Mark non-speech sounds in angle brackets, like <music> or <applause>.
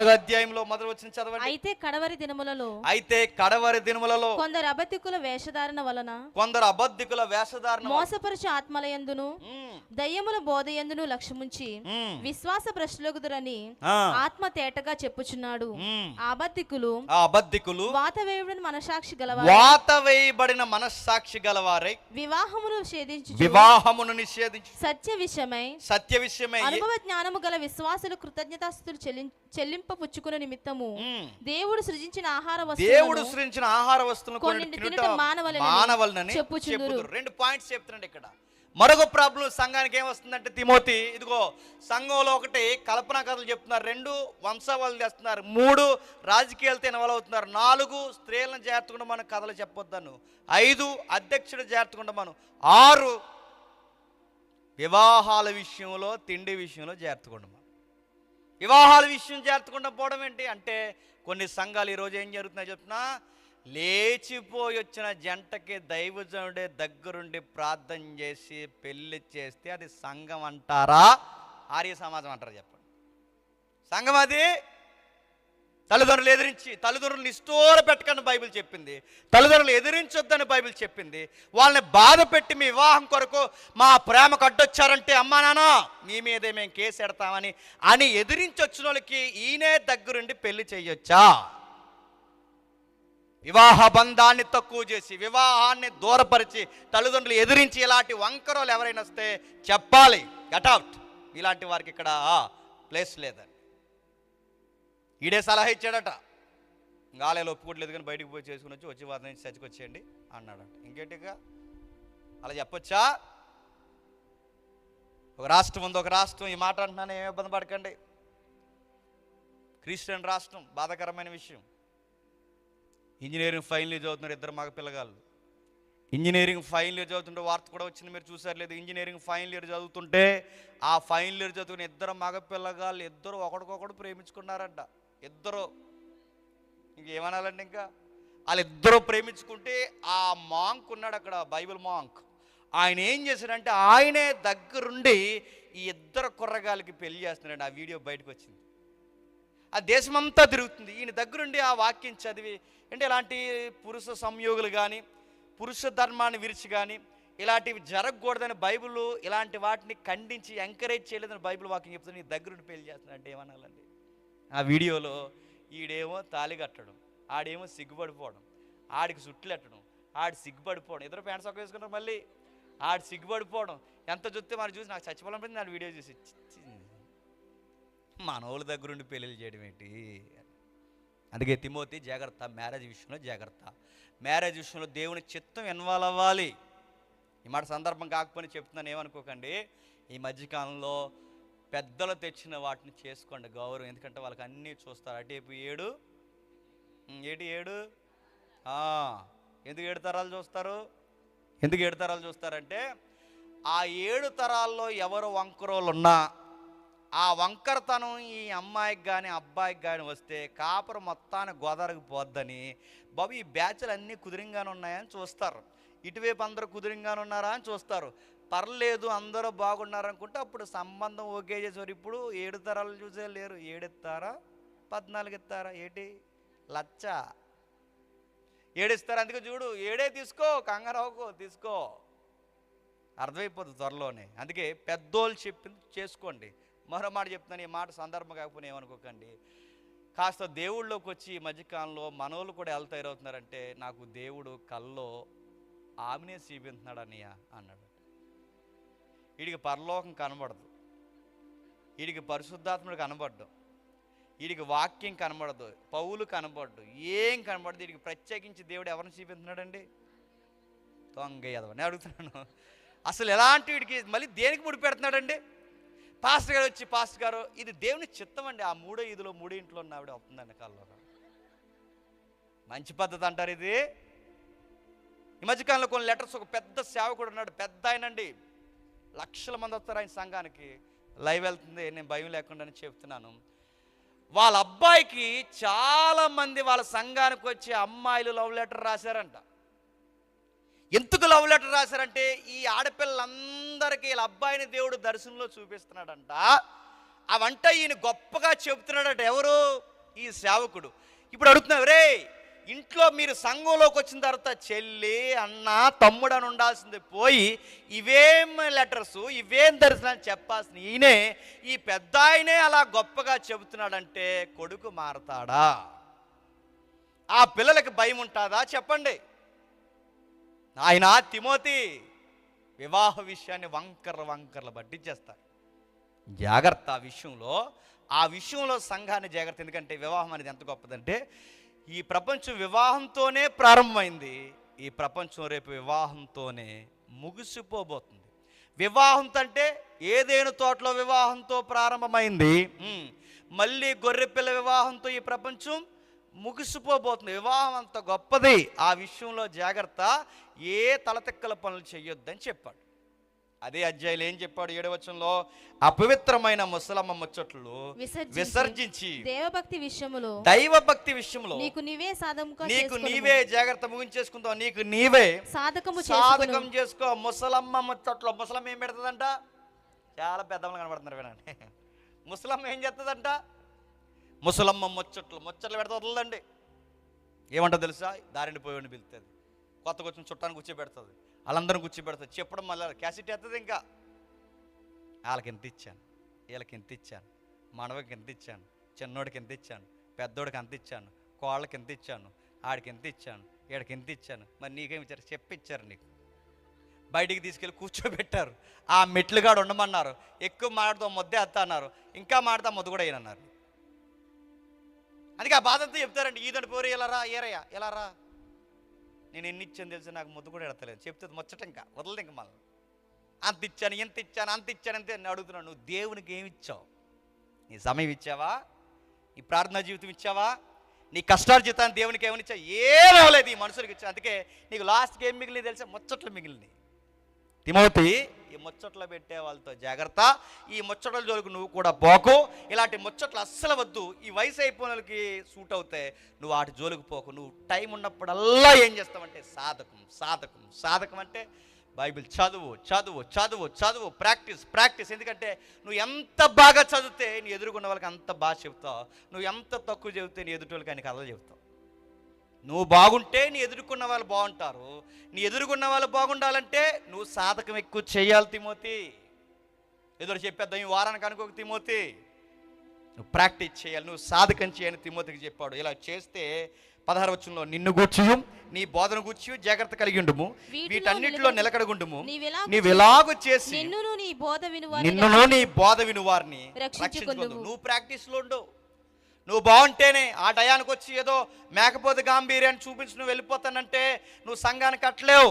అధ్యాయంలో మొదలు వచ్చిన చదవండి. అయితే కడవరి దినములలో అయితే కడవరి దినములలో కొందరు అబద్ధికుల వేషధారణ వలన కొందరు అబద్ధికుల వేషధారణ మోసపరచు ఆత్మలయందును దయ్యముల బోధయందును లక్ష్యముంచి విశ్వాస భ్రష్టులగుదురని ఆ, ఆత్మ తేటగా చెప్పుచున్నాడు. అబద్ధికులు అబద్ధికులు వాతవేయుడిని మనసాక్షి గలవారు. వాత వేయబడిన మనస్సాక్షి గలవారై. వివాహమును ఛేదించు వివాహమును నిషేధించి. సత్య విషయమై సత్య విషయమై అనుభవ జ్ఞానము గల విశ్వాసులు కృతజ్ఞతాస్తులు చెల్లిం చెల్లింపపుచ్చుకున్న నిమిత్తము దేవుడు సృజించిన ఆహార దేవుడు వస్తువులను సృజించిన ఆహార కొన్ని తినుట మానవలెనని మానవలనని చెప్పుచుందురు. రెండు పాయింట్స్ చెప్తున్నాడు ఇక్కడ. మరొక ప్రాబ్లం సంఘానికి ఏమొస్తుందంటే తిమోతి ఇదిగో సంఘంలో ఒకటి కల్పనా కథలు చెప్తున్నారు. రెండు వంశావళులు తెస్తున్నారు. మూడు రాజకీయాలతో ఇన్వాల్వ్ అవుతున్నారు. నాలుగు స్త్రీలను జాగ్రత్తకుండా మనం కథలు చెప్పొద్దాను. ఐదు అధ్యక్షుడు జాగ్రత్తకుండా మనం ఆరు వివాహాల విషయంలో తిండి విషయంలో జాగ్రత్తకుండా వివాహాల విషయం చేర్చకుండా పోవడం ఏంటి? అంటే కొన్ని సంఘాలు ఈరోజు ఏం జరుగుతున్నాయి చెప్తున్నా? లేచిపోయి వచ్చిన జంటకి దైవజనుడే దగ్గరుండి ప్రార్థన చేసి పెళ్ళి చేస్తే అది సంఘం అంటారా? ఆర్య సమాజం అంటారా చెప్పండి. సంఘం అది తల్లిదండ్రులు ఎదిరించి తల్లిదండ్రులు నిష్ఠూర పెట్టకని బైబిల్ చెప్పింది. తల్లిదండ్రులు ఎదిరించొద్దని బైబిల్ చెప్పింది. వాళ్ళని బాధ పెట్టి మీ వివాహం కొరకు మా ప్రేమకు అడ్డొచ్చారంటే అమ్మా నాన్న మీ మీదే మేము కేసు ఎడతామని అని ఎదిరించి వచ్చిన వాళ్ళకి ఈయనే దగ్గరుండి పెళ్ళి చేయొచ్చా వివాహ బంధాన్ని తక్కువ చేసి వివాహాన్ని దూరపరిచి తల్లిదండ్రులు ఎదిరించి ఇలాంటి వంకరోలు ఎవరైనా వస్తే చెప్పాలి. గటౌట్ ఇలాంటి వారికి ఇక్కడ ప్లేస్ లేదని. ఈడే సలహా ఇచ్చాడట. గాలేలు ఒప్పుకోవట్లేదు కానీ బయటికి పోయి చేసుకుని వచ్చి వచ్చి వారి నుంచి చర్చకు వచ్చేయండి అన్నాడట. ఇంకేంటిగా అలా చెప్పొచ్చా? ఒక రాష్ట్రం ఉంది ఒక రాష్ట్రం. ఈ మాట అంటున్నాను ఏమి ఇబ్బంది పడకండి. క్రిస్టియన్ రాష్ట్రం బాధాకరమైన విషయం. ఇంజనీరింగ్ ఫైనల్ ఇయర్ చదువుతున్నారు ఇద్దరు మగ పిల్లగాళ్ళు ఇంజనీరింగ్ ఫైనల్ ఇయర్ చదువుతుంటే వార్త కూడా వచ్చింది మీరు చూసారు లేదు. ఇంజనీరింగ్ ఫైనల్ ఇయర్ చదువుతుంటే ఆ ఫైనల్ ఇయర్ చదువుకున్న ఇద్దరు మగ పిల్లగాళ్ళు ఇద్దరు ఒకడికొకడు ప్రేమించుకున్నారంట. ఇద్దరు ఇంకేమనాలండి ఇంకా? వాళ్ళిద్దరూ ప్రేమించుకుంటే ఆ మాంక్ ఉన్నాడు అక్కడ బైబిల్ మాంక్. ఆయన ఏం చేశాడంటే ఆయనే దగ్గరుండి ఈ ఇద్దరు కుర్రగాళ్ళకి పెళ్ళి చేస్తున్నాడు ఆ వీడియో బయటకు వచ్చింది ఆ దేశమంతా తిరుగుతుంది. ఈయన దగ్గరుండి ఆ వాక్యం చదివి అంటే ఇలాంటి పురుష సంయోగులు కానీ పురుష ధర్మాన్ని విరిచి కానీ ఇలాంటివి జరగకూడదని బైబిల్ ఇలాంటి వాటిని ఖండించి ఎంకరేజ్ చేయలేదని బైబిల్ వాక్యం చెప్తుంది. నీ దగ్గరుండి పెళ్ళి చేస్తున్నాడు ఏమనాలండి? ఆ వీడియోలో ఈడేమో తాళి కట్టడం ఆడేమో సిగ్గుపడిపోవడం ఆడికి సుట్లెట్టడం ఆడు సిగ్గుపడిపోవడం. ఇద్దరు ప్యాంట్ సొక్క వేసుకున్నారు మళ్ళీ. ఆడు సిగ్గుపడిపోవడం. ఎంత చూస్తే మరి చూసి నాకు చచ్చిపోవాలనిపించింది ఆడు వీడియో చూసి. చి, చి. మనోళ్ళ దగ్గరుండి పెళ్ళిళ్ళు చేయడం ఏంటి? అందుకే తిమోతి జాగ్రత్త మ్యారేజ్ విషయంలో జాగ్రత్త. మ్యారేజ్ విషయంలో దేవుని చిత్తం ఇన్వాల్వ్ అవ్వాలి. ఈ మాట సందర్భం కాకపోయినా చెప్తున్నాను ఏమనుకోకండి. ఈ మధ్యకాలంలో పెద్దలు తెచ్చిన వాటిని చేసుకోండి గౌరవం. ఎందుకంటే వాళ్ళకి అన్నీ చూస్తారు. అటేపు ఏడు. ఏటి ఏడు? ఎందుకు ఏడు తరాలు చూస్తారు? ఎందుకు ఏడు తరాలు చూస్తారంటే ఆ ఏడు తరాల్లో ఎవరు వంకరోళ్ళు ఉన్నా ఆ వంకరతనం ఈ అమ్మాయికి కానీ అబ్బాయికి కానీ వస్తే కాపురం మొత్తాన్ని గోదావరికి పోద్దని బాబు ఈ బ్యాచ్లు అన్నీ కుదిరింగానే ఉన్నాయని చూస్తారు. ఇటువైపు అందరూ కుదిరింగానే ఉన్నారా అని చూస్తారు. పర్లేదు అందరూ బాగున్నారు అనుకుంటే అప్పుడు సంబంధం ఓకే చేసేవారు. ఇప్పుడు ఏడు తరాలు చూసే లేరు. ఏడెత్తారా? పద్నాలుగు ఎత్తారా? ఏటి? లచ్చ. ఏడిస్తారు? అందుకే చూడు ఏడే తీసుకో కంగారావుకో తీసుకో. అర్థమైపోతుంది త్వరలోనే. అందుకే పెద్దోళ్ళు చెప్పింది చేసుకోండి. మరో మాట చెప్తున్నాను ఈ మాట సందర్భం కాకపోయినా ఏమనుకోకండి. కాస్త దేవుళ్ళలోకి వచ్చి ఈ మధ్యకాలంలో మనోళ్ళు కూడా ఎలా తయారవుతున్నారంటే నాకు దేవుడు కల్లో ఆమెనే చూపించున్నాడు అన్నయ్య అన్నాడు. వీడికి పరలోకం కనబడదు. వీడికి పరిశుద్ధాత్ముడు కనబడ్డు. వీడికి వాక్యం కనబడదు. పౌలు కనబడ్డు. ఏం కనబడదు? వీడికి ప్రత్యేకించి దేవుడు ఎవరిని చూపిస్తున్నాడండి? దొంగ ఎదవ నేను అడుగుతున్నాను. అసలు ఎలాంటి వీడికి మళ్ళీ దేనికి ముడి పెడుతున్నాడండి? పాస్టర్ గారు వచ్చి పాస్టర్ గారు ఇది దేవుని చిత్తం అండి. ఆ మూడో ఇదిలో మూడో ఇంట్లో ఉన్న ఆవిడ వస్తుందండి కాల్లో మంచి పద్ధతి అంటారు ఇది. ఈ మధ్యకాలంలో కొన్ని లెటర్స్ ఒక పెద్ద సేవకుడు ఉన్నాడు పెద్ద ఆయనండి లక్షల మంది వస్తారు ఆయన సంఘానికి. లైవ్ వెళ్తుంది నేను భయం అని చెప్తున్నాను. వాళ్ళ అబ్బాయికి చాలామంది వాళ్ళ సంఘానికి వచ్చే అమ్మాయిలు లవ్ లెటర్ రాశారంట. ఎందుకు లవ్ లెటర్ రాశారంటే ఈ ఆడపిల్లలందరికీ వీళ్ళ అబ్బాయిని దేవుడు దర్శనంలో చూపిస్తున్నాడంట. అవంట ఈయన గొప్పగా చెబుతున్నాడట ఎవరు? ఈ సేవకుడు. ఇప్పుడు అడుగుతున్నావు రే ఇంట్లో మీరు సంఘంలోకి వచ్చిన తర్వాత చెల్లి అన్న తమ్ముడు అని ఉండాల్సింది పోయి ఇవేం లెటర్స్ ఇవేం దర్శనాలు చెప్పాల్సిన ఈయనే ఈ పెద్ద ఆయనే అలా గొప్పగా చెబుతున్నాడంటే కొడుకు మారతాడా? ఆ పిల్లలకి భయం ఉంటుందా? చెప్పండి. ఆయన తిమోతి వివాహ విషయాన్ని వంకర వంకర్లు పట్టించేస్తారు. జాగ్రత్త ఆ విషయంలో. ఆ విషయంలో సంఘాన్ని జాగ్రత్త. ఎందుకంటే వివాహం అనేది ఎంత గొప్పదంటే ఈ ప్రపంచం వివాహంతోనే ప్రారంభమైంది. ఈ ప్రపంచం రేపు వివాహంతోనే ముగిసిపోబోతుంది. వివాహంతో అంటే ఏదైనా తోటలో వివాహంతో ప్రారంభమైంది? మళ్ళీ గొర్రెపిల్ల వివాహంతో ఈ ప్రపంచం ముగిసిపోబోతుంది. వివాహం అంత గొప్పది. ఆ విషయంలో జాగ్రత్త. ఏ తలతిక్కల పనులు చేయొద్దని చెప్పాడు. అదే అధ్యాయులు ఏం చెప్పాడు? ఏడవచనంలో అపవిత్రమైన ముసలమ్మ ముచ్చట్లు విసర్జించి దేవభక్తి విషయములో దైవ భక్తి విషయంలో నీకు నీవే సాధముగా నీకు. నీవే జాగ్రత్త ముగించేసుకుందాం నీకు నీవే సాధకము సాధకం. చేసుకో. ముసలమ్మ ముచ్చట్లో ముసలమ్మ ఏం పెడుతుందంట? చాలా పెద్దమ్మలు కనబడుతున్నారు వినండి. <laughs> ముసలమ్మ ఏం చేస్తుందంట? ముసలమ్మ ముచ్చట్లు ముచ్చట్లు పెడితే వదలదండి. ఏమంటో తెలుసా? దారిని పోయి పిలుస్తుంది కొత్తగా వచ్చిన చుట్టాన్ని కూర్చోబెడుతుంది. వాళ్ళందరూ కూర్చోబెడతారు. చెప్పడం మళ్ళీ క్యాసెట్ ఎత్తది ఇంకా. వాళ్ళకి ఎంత ఇచ్చాను? వీళ్ళకి ఎంత ఇచ్చాను? మనవకి ఎంత ఇచ్చాను? చిన్నోడికి ఎంత ఇచ్చాను? పెద్దోడికి ఎంత ఇచ్చాను? కోళ్ళకి ఎంత ఇచ్చాను? ఆడికి ఎంత ఇచ్చాను? వీడికి ఎంత ఇచ్చాను? మరి నీకేమి ఇచ్చారు? చెప్పిచ్చారు నీకు. బయటికి తీసుకెళ్ళి కూర్చోబెట్టారు. ఆ మెట్లుగాడు ఉండమన్నారు. ఎక్కువ మాడతాం ముద్దే అత్త అన్నారు. ఇంకా మాడతా ముద్దు కూడా అన్నారు అందుకే ఆ బాధంతా చెప్తారండి. ఈదండి పోరు ఇలా రా ఏరయ్యా ఇలా రా. నేను ఎన్ని ఇచ్చాను తెలిసి? నాకు ముద్దు కూడా ఎడతలేదు. చెప్తే ముచ్చట ఇంకా వదలదు ఇంకా మళ్ళీ. అంత ఇచ్చాను ఎంత ఇచ్చాను అంత ఇచ్చాను అంతే నేను అడుగుతున్నాను. నువ్వు దేవునికి ఏమి ఇచ్చావు? నీ సమయం ఇచ్చావా? నీ ప్రార్థనా జీవితం ఇచ్చావా? నీ కష్టార్జితాన్ని దేవునికి ఏమని ఇచ్చావు? ఏం అవ్వలేదు ఈ మనుషులకి ఇచ్చా అందుకే నీకు లాస్ట్కి ఏం మిగిలింది తెలిసా? ముచ్చట్లు మిగిలింది. తిమోతి ఈ ముచ్చట్లు పెట్టే వాళ్ళతో జాగ్రత్త. ఈ ముచ్చట్ల జోలికి నువ్వు కూడా పోకు. ఇలాంటి ముచ్చట్లు అస్సలు వద్దు. ఈ వయసు అయిపోయిన వాళ్ళకి సూట్ అవుతాయి నువ్వు వాటి జోలికి పోకు. నువ్వు టైం ఉన్నప్పుడల్లా ఏం చేస్తావంటే సాధకం సాధకం సాధకం అంటే బైబిల్ చదువు చదువు చదువు చదువు ప్రాక్టీస్ ప్రాక్టీస్. ఎందుకంటే నువ్వు ఎంత బాగా చదివితే నీ ఎదురుకున్న వాళ్ళకి అంత బాగా చెబుతావు. నువ్వు ఎంత తక్కువ చెబితే నీ ఎదుటి వాళ్ళకి ఆయన కథలు చెబుతావు. నువ్వు బాగుంటే నీ ఎదుర్కొన్న వాళ్ళు బాగుంటారు. నీ ఎదుర్కొన్న వాళ్ళు బాగుండాలంటే నువ్వు సాధకం ఎక్కువ చేయాలి తిమోతి. ఎదురు చెప్పేద్దాం ఈ వారానికి అనుకోక తిమోతి. నువ్వు ప్రాక్టీస్ చేయాలి నువ్వు సాధకం చేయని తిమోతికి చెప్పాడు. ఇలా చేస్తే పదహారు వచ్చంలో నిన్ను గూర్చియు నీ బోధన గూర్చి జాగ్రత్త కలిగి ఉండుము. వీటన్నిటిలో నిలకడ- నిలకడగుండుము. నీవెలాగు నీవెలాగు చేసి నిన్నును నీ బోధ వినువారిని నిన్నును నీ బోధ విను వారిని రక్షించుకొందువు. రక్షించుకుందు నువ్వు ప్రాక్టీస్లో ఉండు. నువ్వు బాగుంటేనే ఆ టయానికి వచ్చి ఏదో మేకపోతే గాంభీర్యాన్ని చూపించి నువ్వు వెళ్ళిపోతానంటే నువ్వు సంఘానికి కట్టలేవు